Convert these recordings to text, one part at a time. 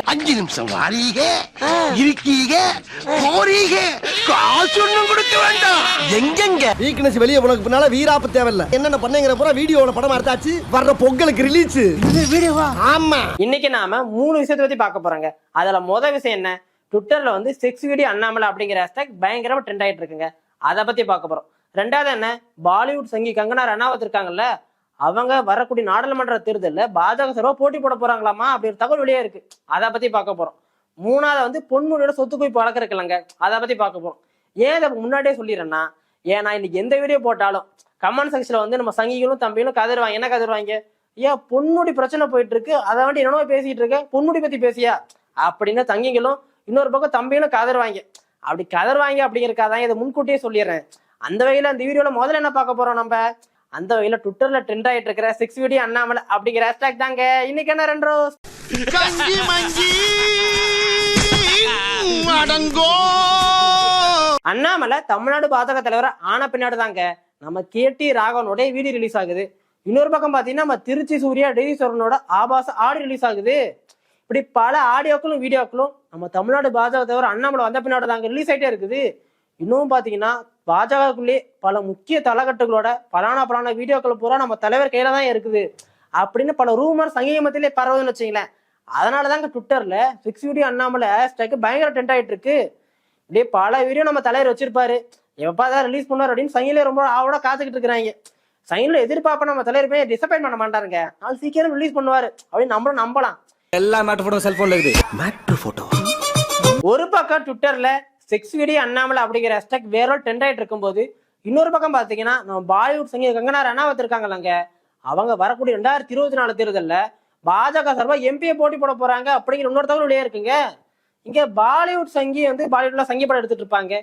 அஞ்சு நிமிஷம் வாரீக இருக்கீக போறீக. காசு ஒண்ணும் கொடுக்க வேண்டாம். எங்கெங்க? வீக்னஸ் வெளியே போனதுக்கு பின்னால வீராப்பு தேவையில்ல. என்னென்ன பண்ணீங்கிற பூரா வீடியோல படம் எடுத்தாச்சு. வர்ற பொங்கலுக்கு ரிலீஸ் வீடியோவா ஆமா. இன்னைக்கு நாம மூணு விஷயத்தை பத்தி பார்க்க போறோங்க. அதுல முத விஷயம் என்ன? ட்விட்டர்ல வந்து செக்ஸ் வீடியோ அண்ணாமலை அப்படிங்கிற ஹேஷ்டாக் பயங்கரமா ட்ரெண்ட் ஆயிட்டு இருக்குங்க. அதை பத்தி பார்க்க போறோம். ரெண்டாவது என்ன? பாலிவுட் சங்கி கங்கனா ரனாவத் இருக்காங்கல்ல அவங்க வரக்கூடிய நாடாளுமன்ற தேர்தலில் பாஜக சார்பாக போட்டி போட போறாங்களாமா? அப்படி தகவல் வெளியே இருக்கு. அதை பத்தி பார்க்க போறோம். மூணாவது வந்து பொன்முடியோட சொத்து குவிப்பு வழக்கு இருக்குல்லங்க அதை பத்தி பார்க்க போறோம். ஏன் இதை முன்னாடியே சொல்லிடுறேன்னா ஏன்னா இன்னைக்கு எந்த வீடியோ போட்டாலும் கமெண்ட் செக்ஷன்ல வந்து நம்ம சங்கிகளும் தம்பிகளும் கதருவாங்க என்ன கதருவாங்க ஏன் பொன்முடி பிரச்சனை போயிட்டு இருக்கு. அதை வந்து என்னமோ பேசிட்டு இருக்க? பொன்முடி பத்தி பேசியா? அப்படின்னு தங்கிகளும் இன்னொரு பக்கம் தம்பிகளும் கதருவாங்க அப்படி கதறுவாங்க அப்படிங்கறக்காதான் இதை முன்கூட்டியே சொல்லிடுறேன். அந்த வகையில அந்த வீடியோல முதல்ல என்ன பார்க்க போறோம் நம்ம? அந்த வகையில ட்விட்டர்ல ட்ரெண்ட் ஆயிட்டு இருக்கிற சிக்ஸ் வீடியோ அண்ணாமலை அப்படிங்கிற ஹேஷ்டாக் தாங்க. இன்னைக்கு என்ன ரெண்டு ரோஸ் கஞ்சி மஞ்சி அடங்கோ. அண்ணாமலை தமிழ்நாடு பாஜக தலைவர் ஆன பின்னாடி தாங்க. நம்ம கேடி ராகவனோட வீடியோ ரிலீஸ் ஆகுது. இன்னொரு பக்கம் பாத்தீங்கன்னா நம்ம திருச்சி சூர்யா டெய்ஸரனோட ஆபாச ஆடியோ ரிலீஸ் ஆகுது. இப்படி பல ஆடியோக்களும் வீடியோக்களும் நம்ம தமிழ்நாடு பாஜக தலைவர் அண்ணாமலை வந்த பின்னாடி தாங்க ரிலீஸ் ஆயிட்டே இருக்குது. இன்னும் பாத்தீங்கன்னா பாஜகக்குள்ளே பல முக்கிய தலைக்கட்டுகளோட பலான பலான வீடியோக்கள் பூரா நம்ம தலைவர் கையில தான் இருக்குது. அப்படின்னு பல ரூமர் சங்கீத மத்தியிலே பரவுதுன்னு வச்சுங்களேன் அதனாலதாங்க ட்விட்டர்ல சிக்ஸ் வீடியோ அண்ணாமலை ஹேஷ்டாக் பயங்கர ட்ரெண்ட் ஆயிட்டு இருக்கு. இப்படியே பல வீடியோ நம்ம தலைவர் வச்சிருப்பாரு. எப்பா தான் ரிலீஸ் பண்ணுவார் அப்படின்னு சைன்ல ரொம்ப ஆவோட காத்துக்கிட்டு இருக்கிறாங்க. சைன்ல எதிர்பார்ப்ப நம்ம தலைவர் போய் டிசப்பாயிண்ட் பண்ண மாட்டாருங்க. நாள் சீக்கிரம் ரிலீஸ் பண்ணுவாரு. அப்படின்னு நம்மளும் நம்பலாம். எல்லா மேட்டர் போட்டோ செல்போன்ல இருக்குது. மேட்ரு போட்டோ ஒரு பக்கம் ட்விட்டர்ல செக்ஸ் வீடியோ அண்ணாமலை அப்படிங்கிற ஹேஷ்டாக் வேற ட்ரெண்ட் ஆகிட்டு இருக்கும்போது இன்னொரு பக்கம் பார்த்தீங்கன்னா நம்ம பாலிவுட் சங்கீத கங்கனா ரனாவத் இருக்காங்களாங்க அவங்க வரக்கூடிய ரெண்டாயிரத்தி இருபத்தி நாலு தேர்தலில் பாஜக சார்பாக எம்பியை போட்டி போட போகிறாங்க அப்படிங்கிற இன்னொரு தகவல் வெளியே இருக்குங்க. இங்கே பாலிவுட் சங்கி வந்து பாலிவுட்டில் சங்கி படம் எடுத்துட்டு இருப்பாங்க.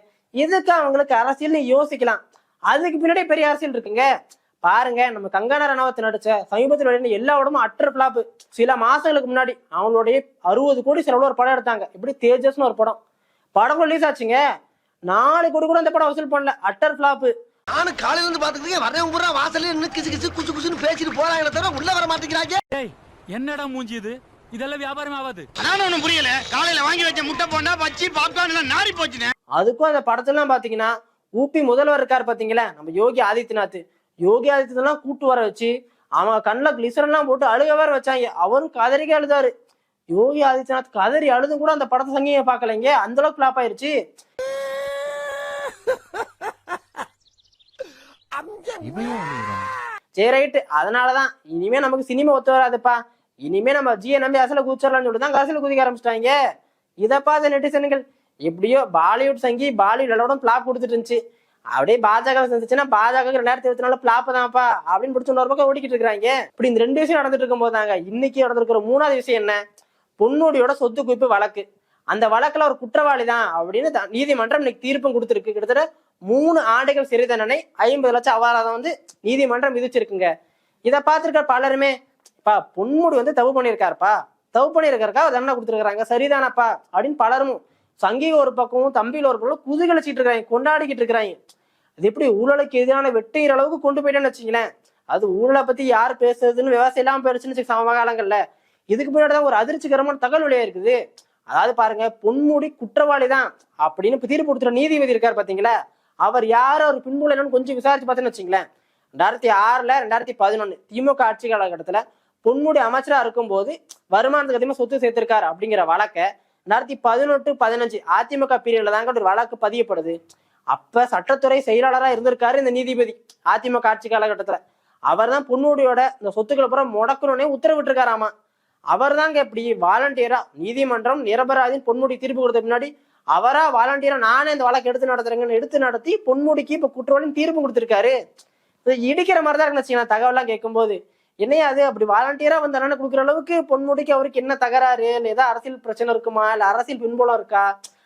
இதுக்கு அவங்களுக்கு அரசியல்னு யோசிக்கலாம். அதுக்கு பின்னாடி பெரிய அரசியல் இருக்குங்க. பாருங்க நம்ம கங்கனா ரணாவத் நடிச்ச சமீபத்தில் வெளியான எல்லா உடம்பும் அட்டர் பிளாப் சில மாசங்களுக்கு முன்னாடி அவங்களுடைய அறுபது கோடி செலவுல ஒரு படம் எடுத்தாங்க. இப்படி தேஜஸ்னு ஒரு படம். படம் ரிலீஸ் ஆச்சுங்க. நாலு கோடி கூட அந்த படம் வசூல் பண்ணல. அட்டர் பிளாப் நானும் காலையில இருந்து பாத்துக்கிட்டே வரேன் பூரா வாசல்ல நின்னு கிசு கிசு குசு குசுன்னு பேசிட்டு போறாங்க தவிர உள்ள வர மாட்டேங்கிறாங்க. டேய் என்னடா மூஞ்சி இது? இதெல்லாம் வியாபாரம் ஆகாது. அதான் ஒண்ணும் புரியல. காலையில வாங்கி வச்ச முட்டை போண்டா பச்சி பாப்கார்ன் எல்லாம் நாரி போச்சுனே அதுக்கும் அந்த படத்துலாம் பாத்தீங்கன்னா ஊபி முதல்வர் இருக்காரு பாத்தீங்களா நம்ம யோகி ஆதித்யநாத். யோகி ஆதித்யநாத்லாம் கூட்டு வர வச்சு அவங்க கண்ணில் கிளிசரெல்லாம் போட்டு அழுக வேற வச்சாங்க. அவரும் கதறிக்கே அழுதாரு யோகி ஆதித்யநாத் கதறி அழுதும் கூட அந்த படத்தை சங்கியை பார்க்கலைங்க? அந்த அளவுக்கு ஃபிளாப் ஆயிருச்சு. சரி ரைட்டு அதனாலதான் இனிமே நமக்கு சினிமா ஒத்து வராதுப்பா. இனிமே நம்ம ஜிய நம்பி அசல குதிச்சிடலாம்னு சொல்லிட்டு தான் அரசியல் குதிக்க ஆரம்பிச்சிட்டாங்க. இதை பார்த்த நெட்டிசன்கள் எப்படியோ பாலிவுட் சங்கி பாலிவுட் எல்லாரும் பிளாப் கொடுத்துட்டு இருந்துச்சு. அப்படியே பாஜக சந்திச்சுன்னா பாஜக ரெண்டாயிரத்தி இருபத்தி நாலு பிளாப் தான்ப்பா அப்படின்னு பிடிச்ச ஒரு பக்கம் ஓடிக்கிட்டு இருக்காங்க இப்படி இந்த ரெண்டு விஷயம் நடந்துட்டு இருக்கும் போதாங்க இன்னைக்கு நடந்திருக்கிற மூணாவது விஷயம் என்ன? பொன்னுடியோட சொத்து குவிப்பு வழக்கு. அந்த வழக்குல ஒரு குற்றவாளி தான் அப்படின்னு நீதிமன்றம் இன்னைக்கு தீர்ப்பும் கொடுத்துருக்கு. கிட்டத்தட்ட மூணு ஆண்டுகள் சிறை தண்டனை ஐம்பது லட்சம் அபராதம் வந்து நீதிமன்றம் விதிச்சிருக்குங்க. இதை பார்த்திருக்க பலருமே பா பொன்முடி வந்து தப்பு பண்ணியிருக்காருப்பா. தப்பு பண்ணியிருக்காருக்கா தண்டனை கொடுத்துருக்காங்க சரிதானப்பா. அப்படின்னு பலரும் சங்கிக ஒரு பக்கமும் தம்பியில் ஒரு பக்கம் குதூகலிச்சிட்டு இருக்கிறாங்க கொண்டாடிக்கிட்டு இருக்கிறாங்க. அது எப்படி ஊழலுக்கு எதிரான வெட்டுகிற அளவுக்கு கொண்டு போயிட்டேன்னு வச்சுங்களேன் அது ஊழலை பத்தி யார் பேசுறதுன்னு விவசாயம் இல்லாமல் போயிடுச்சுன்னு சமகாலங்கள்ல இதுக்கு முன்னாடி தான் ஒரு அதிர்ச்சிகரமான தகவல் வெளியே இருக்குது. அதாவது பாருங்க பொன்முடி குற்றவாளி தான் அப்படின்னு தீர்ப்பு கொடுத்துற நீதிபதி இருக்காரு பாத்தீங்களா? அவர் யார் அவர் பின்புலன்னு கொஞ்சம் விசாரிச்சு பார்த்தேன்னு வச்சுங்களேன். ரெண்டாயிரத்தி ஆறுல ரெண்டாயிரத்தி பதினொன்னு திமுக ஆட்சி காலகட்டத்துல பொன்முடி அமைச்சரா இருக்கும்போது வருமானத்துக்கு அதிகமாக சொத்து சேர்த்திருக்காரு அப்படிங்கிற வழக்கை ரெண்டாயிரத்தி பதினெட்டு பதினஞ்சு அதிமுக பீரியடில் தாங்க ஒரு வழக்கு பதியப்படுது. அப்ப சட்டத்துறை செயலாளரா இருந்திருக்காரு இந்த நீதிபதி அதிமுக ஆட்சி காலகட்டத்துல. அவர் தான் பொன்முடியோட இந்த சொத்துக்களை பூரா முடக்கணும்னே உத்தரவிட்டிருக்காராமா? அவர் தாங்க இப்படி வாலண்டியரா நீதிமன்றம் நிரபராதின் பொன்முடி தீர்ப்பு கொடுத்த பின்னாடி அவரா வாலண்டியரா நானே இந்த வழக்கு எடுத்து நடத்துறேங்கன்னு எடுத்து நடத்தி பொன்முடிக்கு இப்ப குற்றவாளின்னு தீர்ப்பு கொடுத்திருக்காரு. இடிக்கிற மாதிரி தான் இருக்குன்னு தகவலாம் கேட்கும்போது. என்னையா அது? அப்படி வாலண்டியரா வந்து தண்டனை கொடுக்குற அளவுக்கு பொன்முடிக்கு அவருக்கு என்ன தகராறு? இல்ல ஏதாவது அரசியல் பிரச்சனை இருக்குமா? இல்ல அரசியல் பின்புலம் இருக்கா?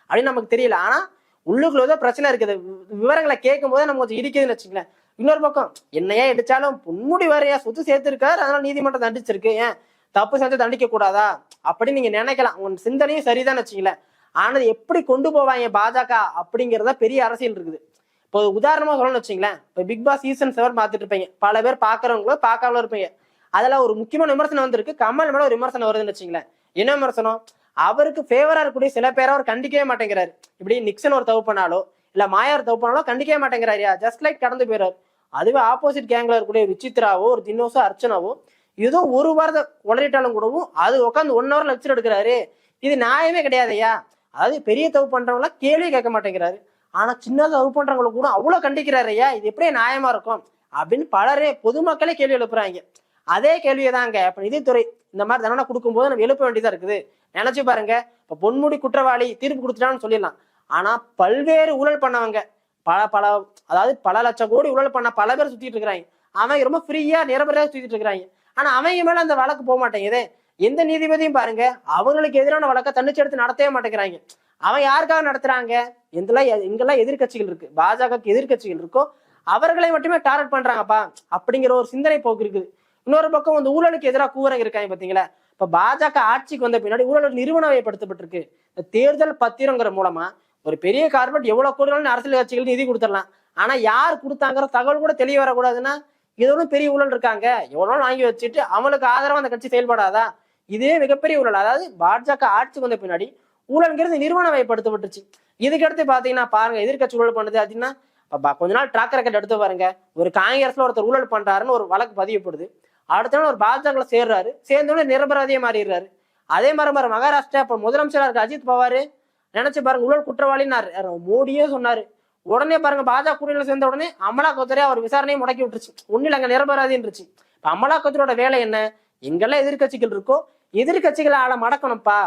அப்படின்னு நமக்கு தெரியல. ஆனா உள்ளுக்குள்ள ஏதோ பிரச்சனை இருக்குது. விவரங்களை கேட்கும் போதே நம்ம கொஞ்சம் இடிக்குதுன்னு வச்சுக்கல இன்னொரு பக்கம் என்னையா எடுத்தாலும் பொன்முடி வேறையா சொத்து சேர்த்திருக்காரு. அதனால நீதிமன்றம் தண்டிச்சிருக்கு. ஏன்? தப்பு செஞ்சு தண்டிக்க கூடாதா? அப்படின்னு நீங்க நினைக்கலாம். உங்க சிந்தனையும் சரிதான் வச்சுங்களேன் ஆனா எப்படி கொண்டு போவாங்க பாஜக அப்படிங்கிறத பெரிய அரசியல் இருக்குது. இப்போ உதாரணமா சொல்லணும்னு வச்சுங்களேன் இப்போ பிக் பாஸ் சீசன் செவன் பார்த்துட்டு இருப்பீங்க. பல பேர் பாக்குறவங்களோ பார்க்காமலும் இருப்பீங்க. அதுல ஒரு முக்கியமான விமர்சனம் வந்திருக்கு. கமல் மேல ஒரு விமர்சனம் வருதுன்னு வச்சுங்களேன் என்ன விமர்சனம்? அவருக்கு ஃபேவரா இருக்கக்கூடிய சில பேரை அவர் கண்டிக்கவே மாட்டேங்கிறாரு. இப்படி நிக்சன் ஒரு தப்பு பண்ணாலோ இல்ல மாயார் தப்பு பண்ணாலோ கண்டிக்கவே மாட்டேங்கிறாரியா ஜஸ்ட் லைக் கடந்து போயிறாரு அதுவே ஆப்போசிட் கேங்ல இருக்கக்கூடிய விசித்ராவோ ஒரு தினோசோ அர்ச்சனாவோ ஏதோ ஒரு வாரத்தை உளறிட்டாலும் கூடவும் அது உட்காந்து ஒன் ஹவர் லெக்சர் எடுக்கிறாரு. இது நியாயமே கிடையாதையா அதாவது பெரிய தப்பு பண்றவங்கள கேள்வி கேட்க மாட்டேங்கிறாரு. ஆனா சின்ன தப்பு பண்றவங்களை கூட அவ்வளவு கண்டிக்கிறாரு ஐயா. இது எப்படியே நியாயமா இருக்கும்? அப்படின்னு பலரே பொதுமக்களே கேள்வி எழுப்புறாங்க. அதே கேள்வியை தாங்க இப்ப நிதித்துறை இந்த மாதிரி தண்டனை கொடுக்கும்போது நம்ம எழுப்ப வேண்டியதா இருக்குது. நினைச்சு பாருங்க. இப்ப பொன்முடி குற்றவாளி தீர்ப்பு கொடுத்துட்டான்னு சொல்லிடலாம். ஆனா பல்வேறு ஊழல் பண்ணவங்க பல பல அதாவது பல லட்சம் கோடி ஊழல் பண்ண பல பேர் சுத்திட்டு இருக்கிறாங்க. அவங்க ரொம்ப ஃப்ரீயா நிரபரையா சுத்திட்டு இருக்கிறாங்க. ஆனா அவங்க மேல அந்த வழக்கு போக மாட்டேங்குதே. எந்த நீதிபதியும் பாருங்க அவங்களுக்கு எதிரான வழக்கை தன்னிச்சு எடுத்து நடத்தவே மாட்டேங்கிறாங்க. அவன் யாருக்காக நடத்துறாங்க? எந்தெல்லாம் எங்கெல்லாம் எதிர்க்கட்சிகள் இருக்கு. பாஜகவுக்கு எதிர்க்கட்சிகள் இருக்கோ அவர்களை மட்டுமே டார்கெட் பண்றாங்கப்பா அப்படிங்கிற ஒரு சிந்தனை போக்கு இருக்குது. இன்னொரு பக்கம் வந்து ஊழலுக்கு எதிராக கூறங்க இருக்காங்க பாத்தீங்களா? இப்ப பாஜக ஆட்சிக்கு வந்த பின்னாடி ஊழல் நிறுவனமயப்படுத்தப்பட்டிருக்கு இந்த தேர்தல் பத்திரங்கிற மூலமா ஒரு பெரிய கார்பரேட் எவ்வளவு கூடுதலான அரசியல் கட்சிகள் நிதி கொடுத்துடலாம். ஆனா யார் கொடுத்தாங்கிற தகவல் கூட தெளிய வரக்கூடாதுன்னா இதோட பெரிய ஊழல் இருக்காங்க. எவ்வளோ வாங்கி வச்சுட்டு அவங்களுக்கு ஆதரவாக அந்த கட்சி செயல்படாதா? இதே மிகப்பெரிய ஊழல். அதாவது பாஜக ஆட்சிக்கு வந்த பின்னாடி ஊழல்ங்கிறது நிறுவன வயப்படுத்தப்பட்டுச்சு இதுக்கடுத்து பார்த்தீங்கன்னா பாருங்க எதிர்க்கட்சி ஊழல் பண்ணுது. அப்படின்னா கொஞ்ச நாள் ட்ராக் ரெக்கார்ட் எடுத்து பாருங்க. ஒரு காங்கிரஸ்ல ஒருத்தர் ஊழல் பண்றாருன்னு ஒரு வழக்கு பதியப்படுது. அடுத்த நாள் ஒரு பாஜக சேர்றாரு. சேர்ந்தோடனே நிரபராதியே மாறிடுறாரு. அதே மாதிரி மாதிரி மகாராஷ்டிரா இப்ப முதலமைச்சராக இருக்க அஜித் பவார் நினைச்சு பாருங்க ஊழல் குற்றவாளின்னாரு. மோடியே சொன்னாரு. உடனே பாருங்க பாஜக கூட்டணியில சேர்ந்த உடனே அமலாக்கத்துறை அவர் விசாரணையை முடக்கி விட்டுருச்சு. ஒன்னும் அங்க நிரபராதின்றுச்சு இப்ப அமலாக்கத்துறையோட வேலை என்ன? எங்கெல்லாம் எதிர்க்கட்சிகள் இருக்கோ? எதிர்க்கட்சிகளை ஆள மடக்கணும்ப்பா.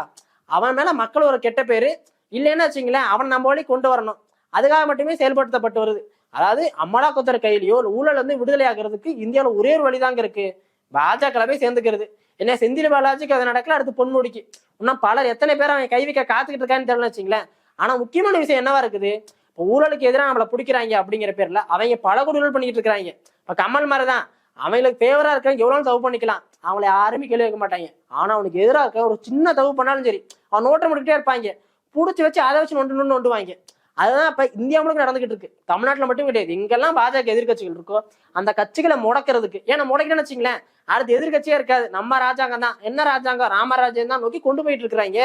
அவன் மேல மக்கள் ஒரு கெட்ட பேரு. இல்லைன்னா வச்சுங்களேன் அவன் நம்ம வழி கொண்டு வரணும். அதுக்காக மட்டுமே செயல்படுத்தப்பட்டு வருது. அதாவது அமலாக்கத்துறை கையிலயோ ஊழல் வந்து விடுதலை ஆகிறதுக்கு இந்தியாவில் ஒரே ஒரு வழிதாங்க இருக்கு. பாஜக போய் சேர்ந்துக்கிறது. என்ன செந்தில் பாலாஜிக்கு அது நடக்கல அடுத்து பொன்முடிக்கு. இன்னும் பலர் எத்தனை பேர் அவன் கைவிக்க காத்துக்கிட்டு இருக்கான்னு தெரியல வச்சுங்களேன். ஆனா முக்கியமான விஷயம் என்னவா இருக்குது? இப்போ ஊழலுக்கு எதிராக நம்மளை பிடிக்கிறாங்க அப்படிங்கிற பேர்ல அவங்க பல குடிகள் பண்ணிட்டு இருக்கிறாங்க. இப்போ கமல் மாதிரி தான் அவங்களுக்கு ஃபேவரா இருக்காங்க எவ்வளோ தவு பண்ணிக்கலாம். அவங்கள யாருமே கேள்வி வைக்க மாட்டாங்க. ஆனா அவனுக்கு எதிராக இருக்க ஒரு சின்ன தவு பண்ணாலும் சரி அவன் நோட்டை முடிக்கிட்டே இருப்பாங்க. பிடிச்சி வச்சு அதை வச்சு நொண்டு நொண்டு நொண்டுவாங்க. அதுதான் இப்ப இந்தியா முழுக்க நடந்துகிட்டு இருக்கு. தமிழ்நாட்டில் மட்டும் கிடையாது. எங்கெல்லாம் பாஜக எதிர்க்கட்சிகள் இருக்கோ அந்த கட்சிகளை முடக்கிறதுக்கு ஏன்னா முடக்கிறேன்னு வச்சுங்களேன் அடுத்து எதிர்க்கட்சியே இருக்காது. நம்ம ராஜாங்கம் தான். என்ன ராஜாங்கம்? ராமராஜ்யம் தான் நோக்கி கொண்டு போயிட்டு இருக்கிறாங்க.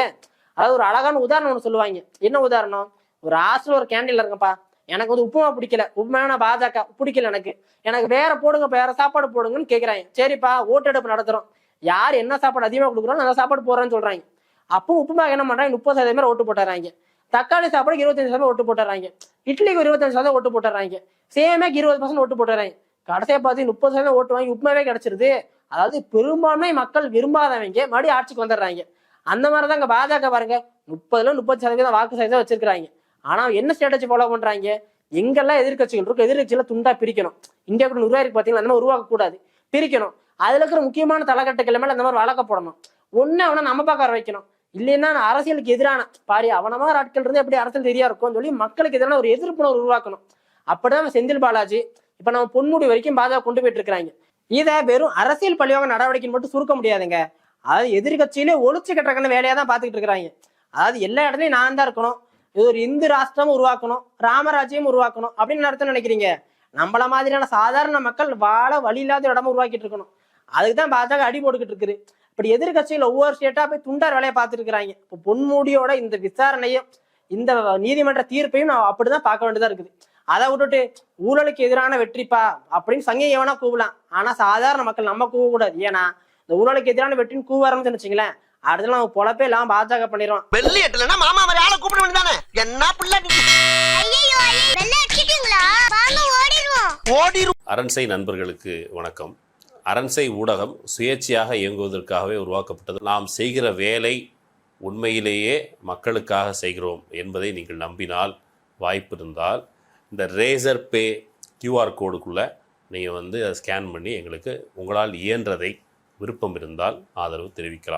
அதாவது ஒரு அழகான உதாரணம் ஒன்று சொல்லுவாங்க. என்ன உதாரணம்? ஒரு ஹாஸ்டல் ஒரு கேண்டீன்ல இருக்கப்பா எனக்கு வந்து உப்புமா பிடிக்கல. உப்புமா பாஜக பிடிக்கல எனக்கு. எனக்கு வேற போடுங்க வேற சாப்பாடு போடுங்கன்னு கேக்குறாங்க. சரிப்பா ஓட்டெடுப்பு நடத்துறோம். யார் என்ன சாப்பாடு அதிகமா கொடுக்குறோம் அந்த சாப்பாடு போடுறேன்னு சொல்றாங்க. அப்போ உப்புமா என்ன பண்றாங்க? முப்பது சதவீதம் பேர் ஓட்டு போட்டுறாங்க. தக்காளி சாப்பாடுக்கு இருபத்தஞ்சு சதவீதம் ஓட்டு போட்டுறாங்க. இட்லிக்கு ஒரு இருபத்தஞ்சு சதவீதம் ஓட்டு போட்டுறாங்க. சேமேக்கு இருபது பர்சன்ட் ஓட்டு போட்டுறாங்க. கடைசியை பார்த்து முப்பது சதவீதம் ஓட்டு வாங்கி உப்புமாவே கிடைச்சிருது. அதாவது பெரும்பான்மை மக்கள் விரும்பாதவங்க மறுபடியும் ஆட்சிக்கு வந்துடுறாங்க. அந்த மாதிரி தான் பாஜக பாருங்க. முப்பதுல முப்பது சதவீதம் வாக்கு சதவீதம் வச்சிருக்காங்க ஆனா என்ன ஸ்ட்ராட்டஜி ஃபாலோ பண்றாங்க? எங்கெல்லாம் எதிர்க்கட்சிகள் இருக்கும் எதிர்க்கட்சியில துண்டா பிரிக்கணும். இந்தியா கூட உருவாயிருக்கு பாத்தீங்களா அந்த மாதிரி உருவாக்க கூடாது பிரிக்கணும். அதுல இருக்கிற முக்கியமான தலைக்கட்டுகள் மேல இந்த மாதிரி வழக்க போடணும். ஒண்ணு அவனை நம்ம பார்க்க வைக்கணும் இல்லைன்னா அரசியலுக்கு எதிரான பாரி அவன மாதிரி ஆட்கள் இருந்து எப்படி அரசியல் தெரியா இருக்கும்னு சொல்லி மக்களுக்கு எதிரான ஒரு எதிர்ப்புணர்வு உருவாக்கணும். அப்படிதான் செந்தில் பாலாஜி இப்ப நம்ம பொன்முடி வரைக்கும் பாஜக கொண்டு போயிட்டு இருக்கிறாங்க. இதை வெறும் அரசியல் பழிவாக நடவடிக்கைன்னு மட்டும் சுருக்க முடியாதுங்க. அதாவது எதிர்கட்சியிலே ஒழிச்சு கட்டுறக்கான வேலையா தான் பாத்துக்கிட்டு இருக்கிறாங்க. அதாவது எல்லா இடத்துலயும் நான் தான் இருக்கணும். இது ஒரு இந்து ராஷ்டிரம் உருவாக்கணும் ராமராஜ்யம் உருவாக்கணும் அப்படின்னு நடத்த நினைக்கிறீங்க. நம்மள மாதிரியான சாதாரண மக்கள் வாழ வழி இல்லாத இடமா உருவாக்கிட்டு இருக்கணும். அதுக்கு தான் பாஜக அடி போட்டுக்கிட்டு இருக்குது. இப்படி எதிர்கட்சியில் ஒவ்வொரு ஸ்டேட்டா போய் துண்டார் வேலையை பார்த்துட்டு இருக்கிறாங்க இப்போ பொன்முடியோட இந்த விசாரணையும் இந்த நீதிமன்ற தீர்ப்பையும் நான் அப்படிதான் பார்க்க வேண்டியதா இருக்குது. அதை விட்டுட்டு ஊழலுக்கு எதிரான வெற்றிப்பா அப்படின்னு சங்கம் எவனா கூவலாம். ஆனா சாதாரண மக்கள் நம்ம கூவ கூடாது ஏன்னா இந்த ஊழலுக்கு எதிரான வெற்றின்னு கூவ ஆரம்பிச்சுன்னு வச்சுங்களேன் அடுத்த நம்ம பொழப்பே இல்லாம பாஜக பண்ணிடுவோம் வெள்ளி எட்டுலன்னா மாமா மாதிரி ஆளை கூப்பிட வேண்டியதானே என்ன பிள்ளை நீ? ஐயோ வெள்ளை அடிச்சிட்டீங்களா? வாங்க ஓடிடுவோம். ஓடி அரண்சை நண்பர்களுக்கு வணக்கம். அரண்சை ஊடகம் சுயேட்சையாக இயங்குவதற்காகவே உருவாக்கப்பட்டது. நாம் செய்கிற வேலை உண்மையிலேயே மக்களுக்காக செய்கிறோம் என்பதை நீங்கள் நம்பினால் வாய்ப்பு இருந்தால் இந்த ரேசர் பே கியூஆர் கோடுக்குள்ளே நீங்கள் வந்து அதை ஸ்கேன் பண்ணி எங்களுக்கு உங்களால் இயன்றதை விருப்பம் இருந்தால் ஆதரவு தெரிவிக்கலாம்.